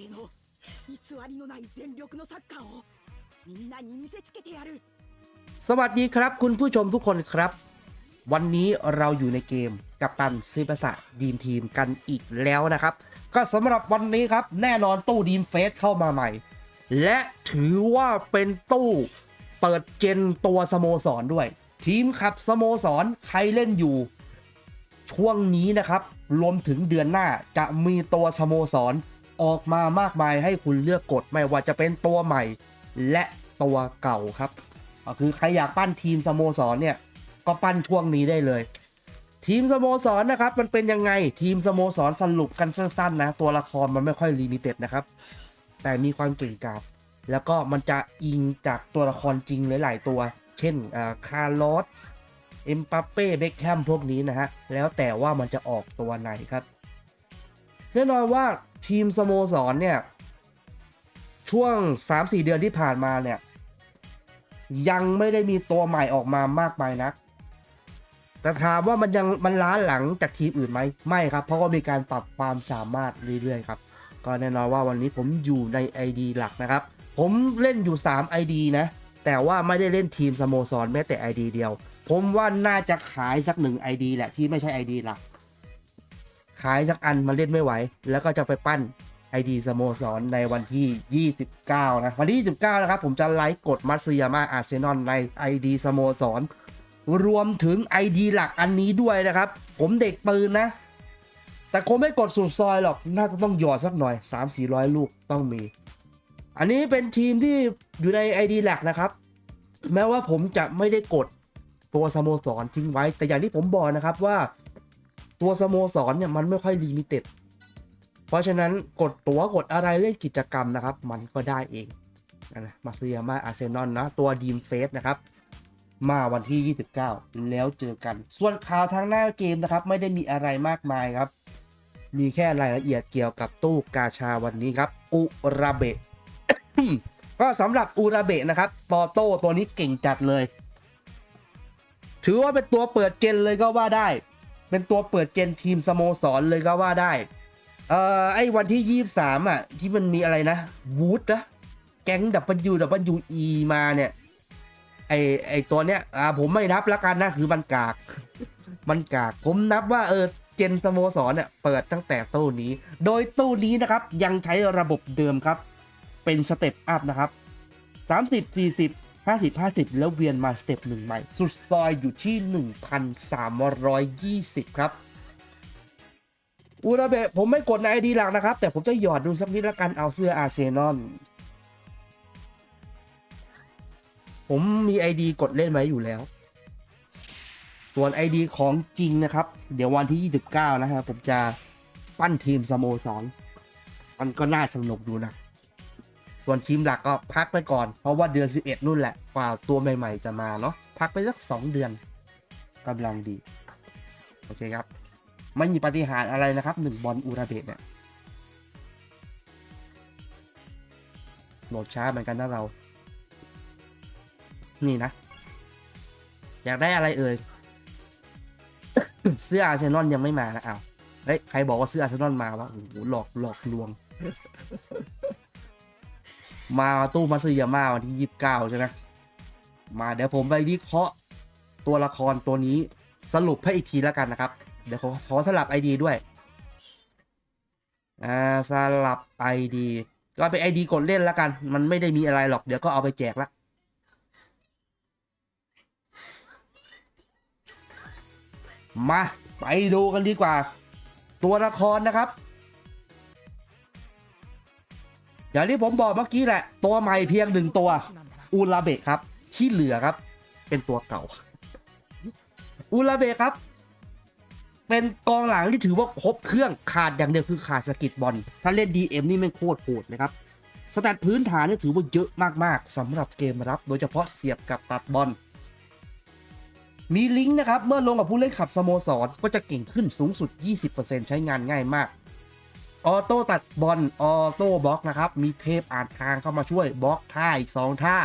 俺の偽りのない全力のサッカーをみんなに見せつけてやる สวัสดีครับคุณผู้ชมทุกคนครับ วันนี้เราอยู่ในเกมกับตันซีภาษาดีมทีมกันอีกแล้วนะครับ ก็สำหรับวันนี้ครับ แน่นอนตู้ดีมเฟสเข้ามาใหม่ และถือว่าเป็นตู้เปิดเจนตัวสโมสรด้วย ทีมขับสโมสรใครเล่นอยู่ ช่วงนี้นะครับ รวมถึงเดือนหน้าจะมีตัวสโมสร ออกมามากมายให้คุณเลือกกดไม่ว่าจะเป็นตัวใหม่ และตัวเก่าครับก็คือใครอยากปั้นทีมสโมสรเนี่ยก็ปั้นช่วงนี้ได้เลย ทีมสโมสรนะครับมันเป็นยังไงทีมสโมสรสรุปกันสั้นๆนะตัวละครมันไม่ค่อยลิมิเต็ดนะครับแต่มีความเก่งกาจแล้วก็มันจะอิงจากตัวละครจริงหลาย ๆ ตัว เช่นคาร์ลอสเอ็มปัปเป้เบคแฮมพวกนี้นะฮะแล้วแต่ว่ามันจะออกตัวไหนครับแน่นอนว่า ทีมสโมสรเนี่ย ช่วง 3-4 เดือนที่ผ่านมาเนี่ย ยังไม่ได้มีตัวใหม่ออกมามากมายนัก แต่ถามว่ามันยังมันล้าหลังจากทีมอื่นไหมไม่ครับ เพราะว่ามีการปรับความสามารถเรื่อยๆครับ ก็แน่นอนว่าวันนี้ผมอยู่ใน ID หลักนะครับ ผมเล่นอยู่ 3 ID นะ แต่ว่าไม่ได้เล่นทีมสโมสรแม้แต่ ID เดียว ผมว่าน่าจะขายสักหนึ่ง ID แหละที่ไม่ใช่ ID หลัก ขายสักอันมาเล่นไม่ไหว แล้วก็จะไปปั้น ID สโมสรในวันที่ 29 นะ วันที่ 29 นะครับ ผมจะไลฟ์กดมัตสึยาม่าอาร์เซนอลใน ID สโมสร รวมถึง ID หลักอันนี้ด้วยนะครับ ผมเด็กปืนนะ แต่คงไม่กดสุดซอยหรอก น่าจะต้องหยอดสักหน่อย 3-400 ลูกต้องมี อันนี้เป็นทีมที่อยู่ใน ID หลักนะครับ แม้ว่าผมจะไม่ได้กดตัวสโมสรทิ้งไว้ แต่อย่างที่ผมบอกนะครับว่า ตัวสโมสรเนี่ยมันไม่ค่อยลิมิเต็ด เพราะฉะนั้นกดตัวกดอะไรเล่นกิจกรรมนะครับ มันก็ได้เองนะมาเซียมาอาร์เซนอลนะตัวดีมเฟสนะครับ มาวันที่ 29 แล้วเจอกัน ส่วนข่าวทางหน้าเกมนะครับ ไม่ได้มีอะไรมากมายครับ มีแค่รายละเอียดเกี่ยวกับตู้กาชาวันนี้ครับ อุราเบะก็สำหรับอุราเบะนะครับปอโต้ตัวนี้เก่งจัดเลย ถือว่าเป็นตัวเปิดเจนเลยก็ว่าได้ เป็นตัวเปิดเจนทีมสโมสรเลยก็ว่าได้ เอ่อไอ้วันที่ 23 อะ ที่มันมีอะไรนะวูดนะแก๊ง W W E มาเนี่ย ไอไอตัวเนี้ยอ่าผมไม่นับล้วกันนะคือมันกาก มันกาก ผมนับว่าเออเจนสโมสรเนี่ยเปิดตั้งแต่ตู้นี้ โดยตู้นี้นะครับยังใช้ระบบเดิมครับ เป็นสเต็ปอัพนะครับ 30 40 50 50 แล้วเวียนมาสเต็ปหนึ่งใหม่ สุดซอยอยู่ที่ 1,320 ครับอูราเบะผมไม่กดในไอดีหลักนะครับ แต่ผมจะหยอดดูสักนิดละกันเอาเสื้ออาร์เซนอลผมมี ID กดเล่นไว้อยู่แล้ว ส่วน ID ของจริงนะครับ เดี๋ยววันที่ 29 นะครับ ผมจะปั้นทีมสโมสร มันก็น่าสนุกดูนะ ส่วนทีมหลักก็พักไปก่อน เพราะว่าเดือน 11 นู่นแหละกว่าตัวใหม่ ๆ จะมาเนาะพักไปสัก 2 เดือนกำลังดี โอเคครับ ไม่มีปฏิหารอะไรนะครับหนึ่งบอลอูราเบะเนี่ยโหลดช้าเหมือนกันนะเรา นี่นะ อยากได้อะไรเอ่ย เสื้ออาร์เซนอลยังไม่มานะอ้าว เฮ้ย ใครบอกว่าเสื้ออาร์เซนอลมาวะโอ้โหหลอกหลอกลวง มาตู้มัตสึยาม่าวันที่ยี่สิบเก้าใช่ไหมมาเดี๋ยวผมไปวิเคราะห์ตัวละครตัวนี้สรุปให้อีกทีแล้วกันนะครับ เดี๋ยวขอขอสลับ ID ด้วย อ่าสลับ ID ก็เป็น ID กดเล่นแล้วกัน มันไม่ได้มีอะไรหรอก เดี๋ยวก็เอาไปแจกละมา ไปดูกันดีกว่า ตัวละครนะครับ อย่างที่ผมบอกเมื่อกี้แหละ ตัวใหม่เพียงหนึ่งตัว อูราเบะครับ ที่เหลือครับ เป็นตัวเก่า อูราเบะครับ เป็นกองหลังที่ถือว่าครบเครื่องขาดอย่างเดียวคือขาดสกิดบอล ถ้าเล่น DM นี่แมันโคตรโหดเลยครับสแตทพื้นฐานนี่ถือว่าเยอะมากๆสำหรับเกมรับ โดยเฉพาะเสียบกับตัดบอลมีลิงก์นะครับ เมื่อลงกับผู้เล่นขับสโมสรก็จะเก่งขึ้นสูงสุด 20%ใช้งานง่ายมาก ออโต้ตัดบอลออโต้บล็อกนะครับ มีเทปอ่านทางเข้ามาช่วยบล็อกท่าอีก 2 ท่า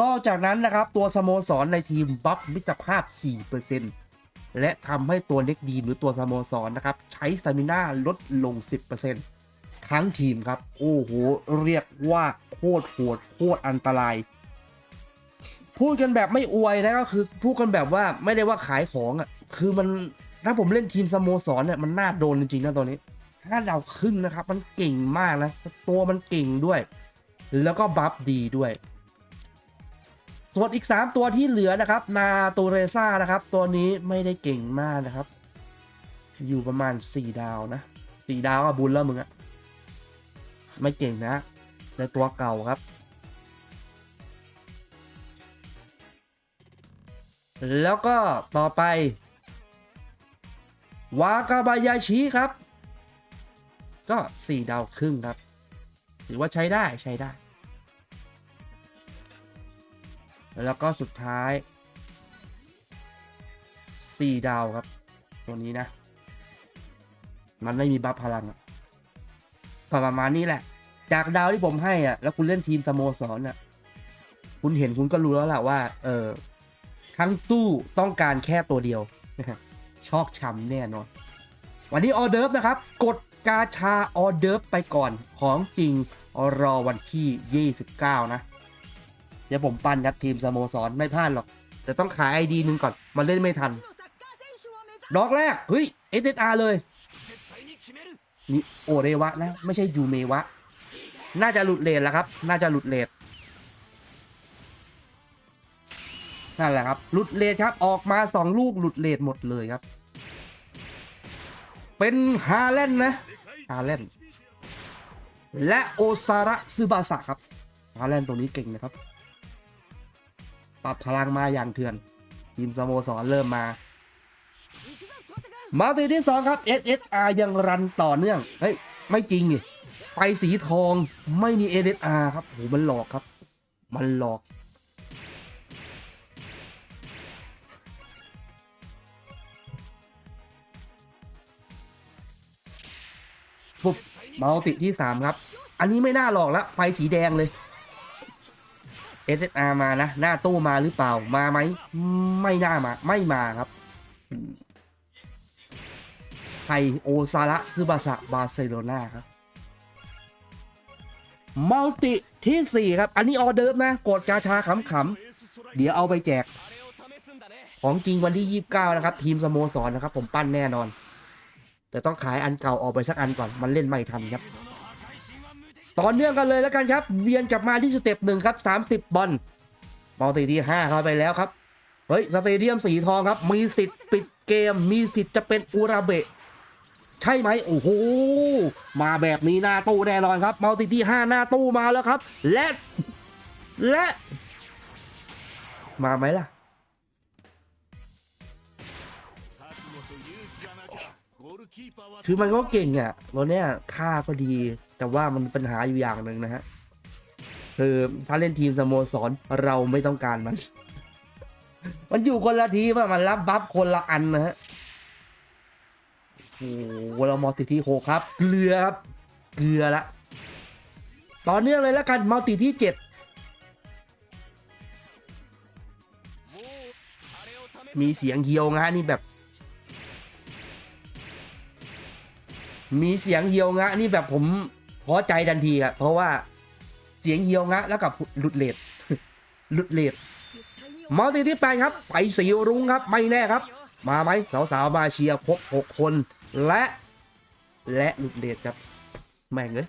นอกจากนั้นนะครับ ตัวสโมสรในทีมบัฟมิตรภาพ 4%และทำให้ตัวเล็กดีหรือตัวสโมสรนะครับ ใช้สตามิน่าลดลง 10%ททั้งทีมครับ โอ้โห เรียกว่าโคตรโหดโคตรอันตราย พูดกันแบบไม่อวยนะก็คือพูดกันแบบว่าไม่ได้ว่าขายของอะคือมันถ้าผมเล่นทีมสโมสรเนี่ยมันน่าโดนจริงๆนะตอนนี้ ถ้าเราครึ่งนะครับ มันเก่งมากนะ ตัวมันเก่งด้วย แล้วก็บัฟดีด้วย ส่วนอีก 3 ตัวที่เหลือนะครับ นาตูเรซ่านะครับ ตัวนี้ไม่ได้เก่งมากนะครับ อยู่ประมาณ 4 ดาวนะ 4 ดาวอะบุญแล้วมึงอะไม่เก่งนะ ในตัวเก่าครับแล้วก็ต่อไป วากาบายาชิครับ ก็ 4 ดาวครึ่งครับถือว่าใช้ได้ใช้ได้ แล้วก็สุดท้าย 4 ดาวครับ ตัวนี้นะ มันไม่มีบัฟพลังประมาณนี้แหละ จากดาวที่ผมให้อะ แล้วคุณเล่นทีมสโมสรอะ คุณเห็นคุณก็รู้แล้วแหละว่า เออทั้งตู้ต้องการแค่ตัวเดียวชอกช้ำแน่นอน วันนี้ออเดิร์ฟนะครับ กด กาชาออเดิร์ไปก่อนของจริงรอวันที่ 29 นะ เดี๋ยวผมปั้นครับทีมสโมสรไม่พลาดหรอก แต่ต้องขายไอดีหนึ่งก่อน มันเล่นไม่ทันบล็อกแรก เฮ้ยเอสเอาเลยนี่โอเรวะนะ ไม่ใช่ยูเมวะ น่าจะหลุดเลทแล้วครับ น่าจะหลุดเลทนั่นแหละครับ หลุดเลทครับ ออกมาสองลูกหลุดเลทหมดเลยครับ เป็นฮาเลนนะ กาเลนและโอซาระซูบาสะครับกาเลนตรงนี้เก่งนะครับ ปรับพลังมาอย่างเถื่อน ทีมสโมสรเริ่มมา มาตีที่สองครับ SSR ยังรันต่อเนื่อง เฮ้ย ไม่จริงนี่ไปสีทองไม่มี SSR ครับโหมันหลอกครับ มันหลอก มาติที่ 3 ครับ อันนี้ไม่น่าหลอกละไฟสีแดงเลย SSR มานะ หน้าตู้มาหรือเปล่ามาไหม ไม่น่ามา ไม่มาครับไทโอซาระซึบาสะบาร์เซโลนาครับมัลติที่ 4 ครับ อันนี้ออเดิร์ฟนะ กดกาชาขำๆ เดี๋ยวเอาไปแจก ของจริงวันที่ 29 นะครับ ทีมสโมสรนะครับ ผมปั้นแน่นอน แต่ต้องขายอันเก่าออกไปสักอันก่อน มันเล่นไม่ทันครับ ต่อเนื่องกันเลยแล้วกันครับ เวียนกลับมาที่สเต็ปหนึ่งครับ30บอลมัลติที่5เข้าไปแล้วครับ เฮ้ย สเตเดียมสีทองครับ มีสิทธิ์ปิดเกม มีสิทธิ์จะเป็นอุราเบะ ใช่ไหมโอ้โห มาแบบนี้หน้าตู้แน่นอนครับ มัลติที่5หน้าตู้มาแล้วครับ และ และ มาไหมล่ะ คือมันก็เก่งอะตัวเนี้ยท่าก็ดี แต่ว่ามันปัญหาอยู่อย่างหนึ่งนะฮะคือถ้าเล่นทีมสโมสรเราไม่ต้องการมัน มันอยู่คนละทีมอะมันรับบัฟคนละอันนะฮะโอ้โหเรามอติที่หกครับ เกลือครับ เกลือละ ต่อเนื่องเลยแล้วกันมัลติที่เจ็ดมีเสียงเฮียวงะนี่แบบ มีเสียงเฮียวงะนี่แบบผมพอใจทันทีครับเพราะว่าเสียงเฮียวงะแล้วกับหลุดเลดหลุดเลดมัลติที่แปดครับไฟสีรุ้งครับไม่แน่ครับ มาไหมสาวๆมาเชียร์ครบหกคนและ และหลุดเลดครับแม่งเลย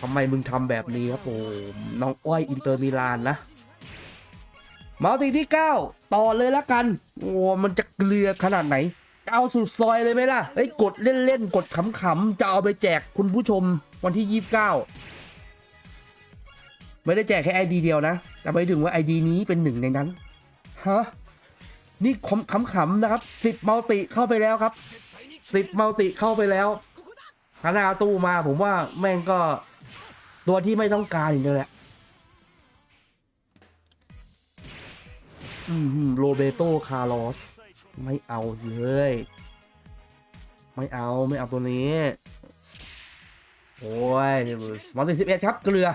ทำไมมึงทำแบบนี้ครับโอ้น้องอ้อยอินเตอร์มิลานนะมัลติที่ 9 ต่อเลยแล้วกัน โอ้ มันจะเกลือขนาดไหน เอาสุดซอยเลยไหมล่ะเอ้ยกดเล่นๆ กดขำๆ จะเอาไปแจกคุณผู้ชมวันที่ 29 ไม่ได้แจกแค่ไอดีเดียวนะ แต่ไปถึงว่าไอดีนี้เป็นหนึ่งในนั้น ฮะ นี่ขำขำๆนะครับสิบมัลติเข้าไปแล้วครับสิบมัลติเข้าไปแล้วขนาตู้มาผมว่าแม่งก็ตัวที่ไม่ต้องการอีกเลยแหละอืมโรเบโต คาร์ลอส ไม่เอาสิเฮ้ย ไม่เอาไม่เอาตัวนี้ โอ้ยมัลติสิบเอ็ดครับ เกลือ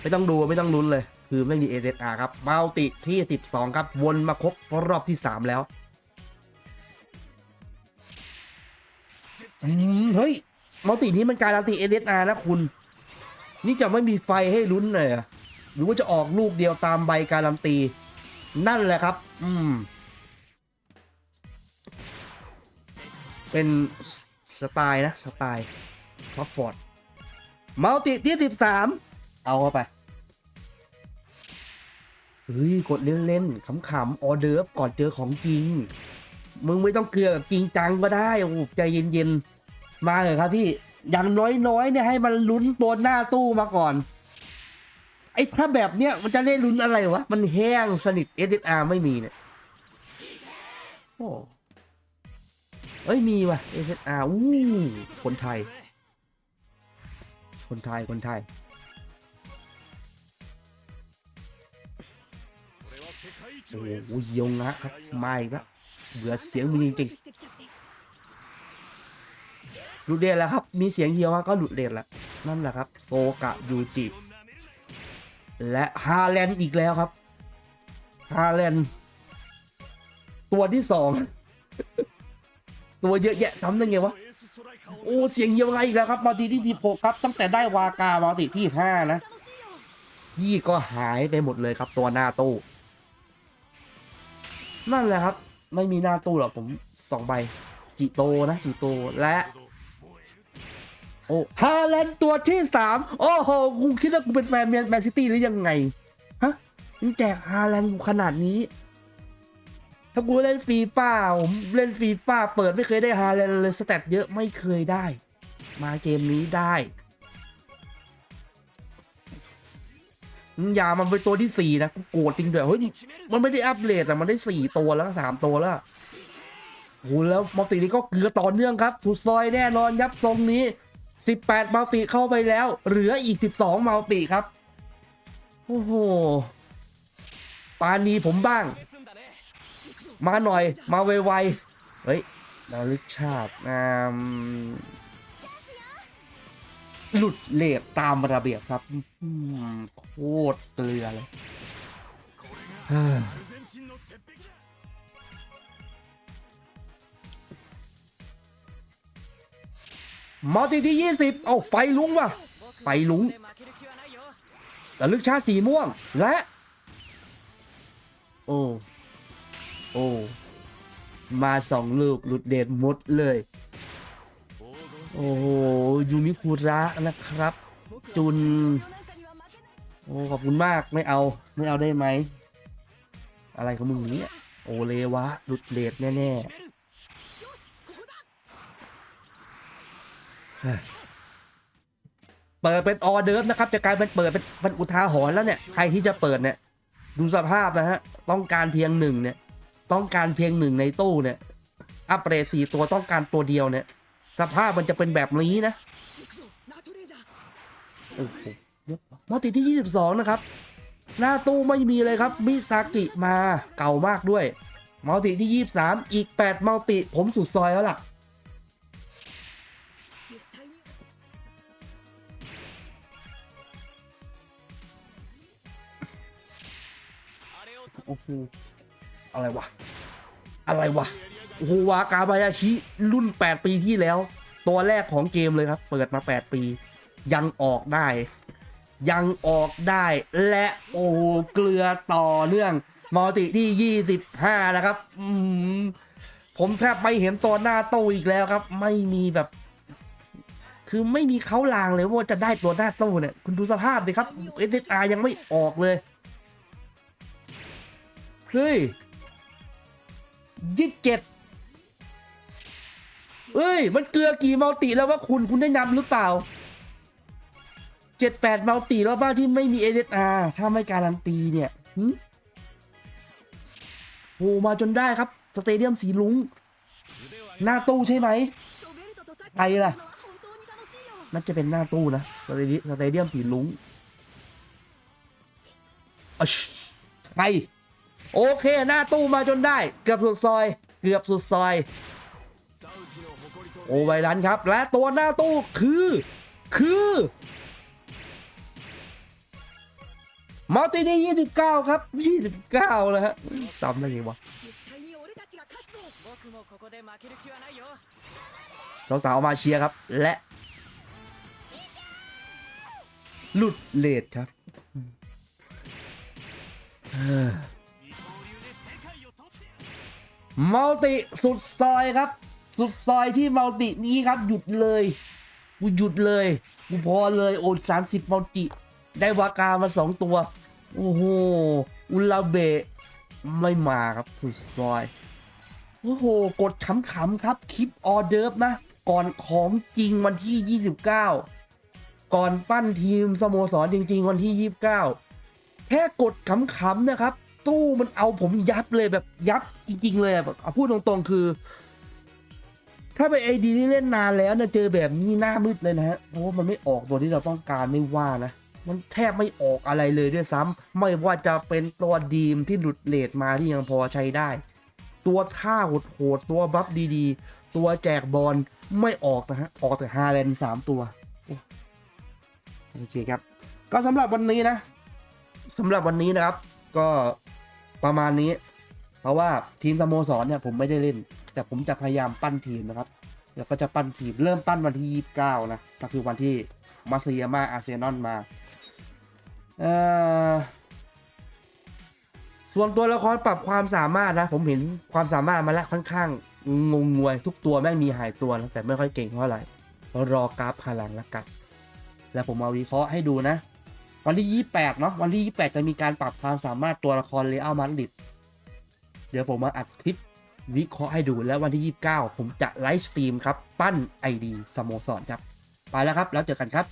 ไม่ต้องดูไม่ต้องลุ้นเลย คือไม่มี SSR ครับมัลติที่12ครับ วนมาครบรอบที่3แล้วเฮ้ยมัลตินี้มันการันตีเอเดอานะคุณ นี่จะไม่มีไฟให้ลุ้นเลยหรือว่าจะออกลูกเดียวตามใบการันตี นั่นแหละครับ อืม เป็นสไตล์นะ สไตล์ท็อปฟอร์ดมัลติที่สิบสามเอาเข้าไปเฮ้ยกดเล่นๆขำๆออเดิร์ฟก่อนเจอของจริง มึงไม่ต้องเกลือแบบจริงจังก็ได้โอ้ใจเย็นๆ มาเลยครับพี่ อย่างน้อยๆเนี่ยให้มันลุ้นตัวหน้าตู้มาก่อน ไอ้ถ้าแบบเนี้ยมันจะได้ลุ้นอะไรวะ มันแห้งสนิท SSR ไม่มีเนี่ยโอ้ เอ้ยมีว่ะ SSR อู้คนไทย คนไทย คนไทย โอ้โหเยียวงะครับ ไมาอีกแล้วเบื่อเสียงมึงจริงๆหลุดเดนแล้วครับ มีเสียงเฮียวะก็หลุดเดนแล้ว นั่นแหละครับ โซกะยูจิ และฮาแลนด์อีกแล้วครับฮาแลนด์ตัวที่สอง ตัวเยอะแยะทำได้ไงวะ โอ้เสียงเฮียวงะอีกแล้วครับมาทีที่ทีโครับตั้งแต่ได้วากามาสิที่ห้านะยี่ก็หายไปหมดเลยครับตัวหน้าตู้ นั่นแหละครับ ไม่มีหน้าตู้หรอกผมสองใบจิโตนะจิโตและโอ้ฮาแลนตัวที่สามโอ้โหกูคิดว่ากูเป็นแฟนแมนซิตี้หรือยังไง ฮะมึงแจกฮาแลนกูขนาดนี้ ถ้ากูเล่นฟรีป้าผมเล่นฟรีป้าเปิดไม่เคยได้ฮาแลนเลยสแตทเยอะไม่เคยได้ มาเกมนี้ได้อย่ามันเป็นตัวที่สี่นะกูโกรธจริงด้วยเฮ้ยมันไม่ได้อัปเกรดแต่มันได้สี่ตัวแล้วสามตัวแล้วโหแล้วมัลตินี้ก็เกลือต่อเนื่องครับ สุดซอยแน่นอนยับทรงนี้ 18มัลติเข้าไปแล้ว เหลืออีก 12มัลติครับ โอ้โห ปานีผมบ้าง มาหน่อย มาไวๆเฮ้ยนาลิกชาติหลุดเลทตามระเบียบครับโคตรเกลือเลยมัลติที่ 20 เอาไฟลุงว่ะ ไฟลุงแต่ลึกชาติสีม่วงและ โอ้ โอ้ มาสองลูกหลุดเด่นหมดเลย โอ้โหยูมิคุระนะครับ จุน โอ้ขอบคุณมากไม่เอาไม่เอาได้ไหม อะไรของมึงเนี่ยโอเลวะหลุดเลดแน่ๆเฮ้ยเปิดเป็นออเดิร์ฟนะครับจะกลายเป็นเปิดเป็นเป็นอุทาหรณ์แล้วเนี่ย ใครที่จะเปิดเนี่ย ดูสภาพนะฮะ ต้องการเพียงหนึ่งเนี่ย ต้องการเพียงหนึ่งในตู้เนี่ย อัปเกรดสี่ตัวต้องการตัวเดียวเนี่ย สภาพมันจะเป็นแบบนี้นะโอ้โหมัลติที่ 22 นะครับ หน้าตู้ไม่มีเลยครับ มิซากิมาเก่ามากด้วยมัลติที่ 23 อีก 8มัลติผมสุดซอยแล้วล่ะ โอ้โห อะไรวะ อะไรวะโอ้โหวากาบายาชิรุ่น 8 ปีที่แล้ว ตัวแรกของเกมเลยครับ เปิดมา 8 ปี ยังออกได้ ยังออกได้ และโอ้เกลือต่อเนื่องมัลติที่ 25 นะครับ อืมผมแทบไม่เห็นตัวหน้าตู้อีกแล้วครับ ไม่มีแบบ คือไม่มีเขาลางเลยว่าจะได้ตัวหน้าตู้เนี่ย คุณดูสภาพดิครับ SSR ยังไม่ออกเลย เฮ้ย ยี่สิบเจ็ดเฮ้ย มันเกลือกี่มัลติแล้วว่าคุณคุณได้นำหรือเปล่าเจ็ดแปดมัลติแล้วบ้างที่ไม่มี SSR ถ้าไม่การันตีเนี่ยโอ้มาจนได้ครับ สเตเดียมสีลุงหน้าตู้ใช่ไหมไอ้ล่ะน่าจะเป็นหน้าตู้นะสเตเดียมสเตเดียมสีลุงอะชไป โอเคหน้าตู้มาจนได้ เกือบสุดซอย เกือบสุดซอย โอไวรันครับ และตัวหน้าตู้คือ คือมัลตินี่ยี่สิบเก้าครับยี่สิบเก้านะฮะซ้ำได้ไงวะสาวๆมาเชียร์ครับ และ หลุดเลทครับเออ มัลติสุดซอยครับ สุดซอยที่มัลตินี้ครับ หยุดเลยกูหยุดเลยกูพอเลยโอนสามสิบมัลติ ได้วากามาสองตัว โอ้โหอุลาเบะไม่มาครับสุดซอย โอ้โห กดขำๆครับ คลิปออเดิร์ฟนะ ก่อนของจริงวันที่ 29 ก่อนปั้นทีมสโมสรจริง ๆ วันที่ 29 แค่กดขำๆนะครับ ตู้มันเอาผมยับเลยแบบยับจริง ๆ เลยแบบเอาพูดตรงๆคือ ถ้าไปไอดีที่เล่นนานแล้วเนี่ยเจอแบบนี้หน้ามืดเลยนะฮะเพราะว่ามันไม่ออกตัวที่เราต้องการไม่ว่านะมันแทบไม่ออกอะไรเลยด้วยซ้ำไม่ว่าจะเป็นตัวดีมที่หลุดเลทมาที่ยังพอใช้ได้ ตัวท่าโหดๆตัวบัฟดีๆ ตัวแจกบอลไม่ออกนะฮะ ออกแต่ฮาแลนด์สามตัว โอ้โอเคครับ ก็สำหรับวันนี้นะสำหรับวันนี้นะครับ ก็ ประมาณนี้ เพราะว่าทีมสโมสรเนี่ยผมไม่ได้เล่น แต่ผมจะพยายามปั้นทีมนะครับ แล้วก็จะปั้นทีมเริ่มปั้นวันที่ 29 นะ ก็คือวันที่มาเซียมาอาเซนอลมาส่วนตัวละครปรับความสามารถนะ ผมเห็นความสามารถมาแล้วค่อนข้างงงงวยทุกตัวแม่งมีหายตัวนะแต่ไม่ค่อยเก่งเท่าไหร่รอกราฟพลังละกัน แล้วผมมาวิเคราะห์ให้ดูนะ วันที่ 28 เนาะวันที่ 28 จะมีการปรับความสามารถตัวละครเลอัลมาดริดเดี๋ยวผมมาอัดคลิปวิเคราะห์ให้ดูแล้ววันที่ 29 ผมจะไลฟ์สตรีมครับ ปั้นไอดีสโมสรครับ ไปแล้วครับ แล้วเจอกันครับ